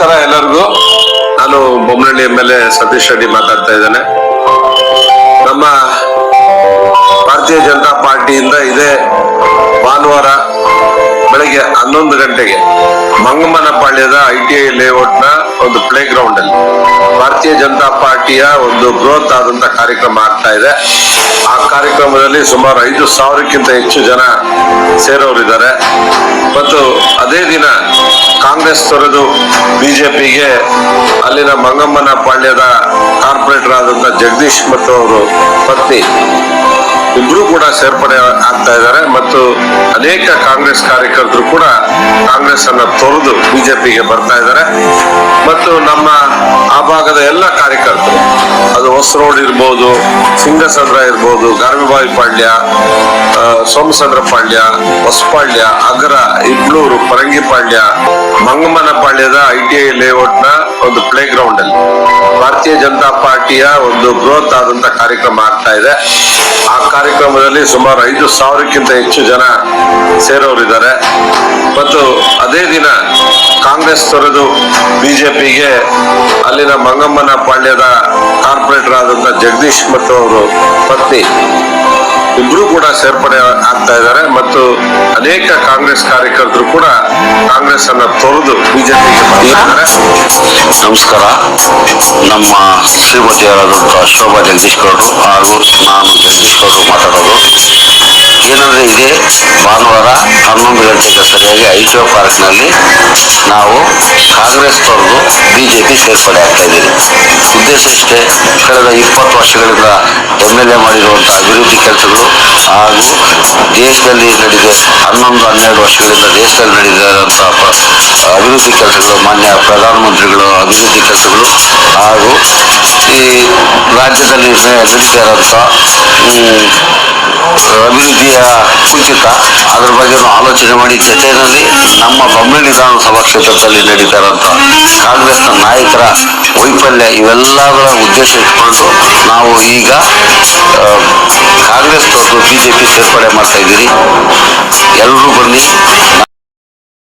ನಮಸ್ಕಾರ ಎಲ್ಲರಿಗೂ ನಾನು Bommanahalli M L A Satish Reddy ಮಾತಾಡ್ತಾ ಇದ್ದೇನೆ. ನಮ್ಮ ಭಾರತೀಯ ಜನತಾ ಪಾರ್ಟಿಯಿಂದ ಇದೇ ಭಾನುವಾರ ಬೆಳಗ್ಗೆ ಹನ್ನೊಂದು ಗಂಟೆಗೆ ಮಂಗಮ್ಮನಪಾಳ್ಯದ ಐ ಟಿ ಐ ಲೇಔಟ್ನ ಒಂದು ಪ್ಲೇ ಗ್ರೌಂಡ್ ಅಲ್ಲಿ ಭಾರತೀಯ ಜನತಾ ಪಾರ್ಟಿಯ ಒಂದು ಬೃಹತ್ ಆದಂತ ಕಾರ್ಯಕ್ರಮ ಆಗ್ತಾ ಇದೆ. ಆ ಕಾರ್ಯಕ್ರಮದಲ್ಲಿ ಸುಮಾರು ಐದು ಸಾವಿರಕ್ಕಿಂತ ಹೆಚ್ಚು ಜನ ಸೇರೋರಿದ್ದಾರೆ. ಮತ್ತು ಅದೇ ದಿನ ಕಾಂಗ್ರೆಸ್ ತೊರೆದು ಬಿಜೆಪಿಗೆ ಅಲ್ಲಿನ ಮಂಗಮ್ಮನ ಪಾಳ್ಯದ ಕಾರ್ಪೊರೇಟರ್ ಆದಂತ ಜಗದೀಶ್ ಮತ್ತು ಅವರು ಪತ್ನಿ ಇಬ್ಬರೂ ಕೂಡ ಸೇರ್ಪಡೆ ಆಗ್ತಾ ಇದ್ದಾರೆ ಮತ್ತು ಅನೇಕ ಕಾಂಗ್ರೆಸ್ ಕಾರ್ಯಕರ್ತರು ಕೂಡ ಕಾಂಗ್ರೆಸ್ ಅನ್ನ ತೊರೆದು ಬಿಜೆಪಿಗೆ ಬರ್ತಾ ಇದ್ದಾರೆ. ಮತ್ತು ನಮ್ಮ ಭಾಗದ ಎಲ್ಲ ಕಾರ್ಯಕರ್ತರು. ಅದು ಹೊಸ ರೋಡ್ ಇರ್ಬೋದು, ಸಿಂಗಸಂದ್ರ ಇರ್ಬೋದು, ಗಾರ್ಮಿಬಾಯಿ ಪಾಳ್ಯ ಸೋಮಸಂದ್ರ ಪಾಳ್ಯ ಹೊಸಪಾಳ್ಯ ಅಗರ ಇಬ್ಲೂರು ಪರಂಗಿಪಾಳ್ಯ ಮಂಗಮ್ಮನ ಪಾಳ್ಯದ ಐ ಟಿ ಐ ಲೇಔಟ್ನ ಒಂದು ಪ್ಲೇ ಗ್ರೌಂಡ್ ಅಲ್ಲಿ ಭಾರತೀಯ ಜನತಾ ಪಾರ್ಟಿಯ ಒಂದು ಬೃಹತ್ ಆದಂತ ಕಾರ್ಯಕ್ರಮ ಆಗ್ತಾ ಇದೆ. ಆ ಕಾರ್ಯಕ್ರಮದಲ್ಲಿ ಸುಮಾರು ಐದು ಸಾವಿರಕ್ಕಿಂತ ಹೆಚ್ಚು ಜನ ಸೇರೋರಿದ್ದಾರೆ. ಮತ್ತು ಅದೇ ದಿನ ಕಾಂಗ್ರೆಸ್ ತೊರೆದು ಬಿಜೆಪಿಗೆ ಅಲ್ಲಿನ ಮಂಗಮ್ಮನ ಪಾಳ್ಯದ ಕಾರ್ಪೊರೇಟರ್ ಆದಂತ ಜಗದೀಶ್ ಮತ್ತು ಅವರು ಪತ್ನಿ ಇಬ್ರು ಕೂಡ ಸೇರ್ಪಡೆ ಆಗ್ತಾ ಇದ್ದಾರೆ ಮತ್ತು ಅನೇಕ ಕಾಂಗ್ರೆಸ್ ಕಾರ್ಯಕರ್ತರು ಕೂಡ ಕಾಂಗ್ರೆಸ್ ಅನ್ನ ತೊರೆದು ಬಿಜೆಪಿಗೆ ನಮಸ್ಕಾರ. ನಮ್ಮ ಶ್ರೀಮತಿಯಾದಂಥ ಶೋಭಾ ಜಗದೀಶ್ ಗೌಡರು ಹಾಗೂ ನಾನು ಜಗದೀಶ್ ಗೌಡರು ಮಾತಾಡೋದು. ಏನಂದ್ರೆ ಇದೆ ಭಾನುವಾರ ಹನ್ನೊಂದು ಗಂಟೆಗೆ ಸರಿಯಾಗಿ ಒ ಪಾರ್ಕ್ನಲ್ಲಿ ನಾವು ಕಾಂಗ್ರೆಸ್ ತೊರೆದು ಬಿ ಜೆ ಪಿ ಸೇರ್ಪಡೆ ಆಗ್ತಾ ಇದ್ದೀವಿ ಉದ್ದೇಶ ಇಷ್ಟೇ, ಕಳೆದ ಇಪ್ಪತ್ತು ವರ್ಷಗಳಿಂದ ಎಂ ಎಲ್ ಎ ಮಾಡಿರುವಂಥ ಅಭಿವೃದ್ಧಿ ಕೆಲಸಗಳು ಹಾಗೂ ದೇಶದಲ್ಲಿ ನಡೆದ ಹನ್ನೊಂದು, ಹನ್ನೆರಡು ವರ್ಷಗಳಿಂದ ದೇಶದಲ್ಲಿ ನಡೆದಿರುವಂಥ ಅಭಿವೃದ್ಧಿ ಕೆಲಸಗಳು, ಮಾನ್ಯ ಪ್ರಧಾನಮಂತ್ರಿಗಳು, ಅಭಿವೃದ್ಧಿ ಕೆಲಸಗಳು ಹಾಗೂ ಈ ರಾಜ್ಯದಲ್ಲಿ ಎದುರಿಸಿರುವಂಥ ಈ ಅಭಿವೃದ್ಧಿಯ ಕುಂಠಿತ ಅದರ ಬಗ್ಗೆ ಆಲೋಚನೆ ಮಾಡಿ ಜೊತೆಯಲ್ಲಿ ನಮ್ಮ ಬೊಮ್ಮೆ ವಿಧಾನಸಭಾ ಕ್ಷೇತ್ರದಲ್ಲಿ ನಡೀತಾರಂಥ ಕಾಂಗ್ರೆಸ್ನ ನಾಯಕರ ವೈಫಲ್ಯ ಇವೆಲ್ಲದರ ಉದ್ದೇಶ ಇಟ್ಕೊಂಡು ನಾವು ಈಗ ಕಾಂಗ್ರೆಸ್ ಮತ್ತು ಬಿ ಜೆ ಪಿ ಸೇರ್ಪಡೆ ಮಾಡ್ತಾ ಇದ್ದೀರಿ. ಎಲ್ಲರೂ ಬನ್ನಿ.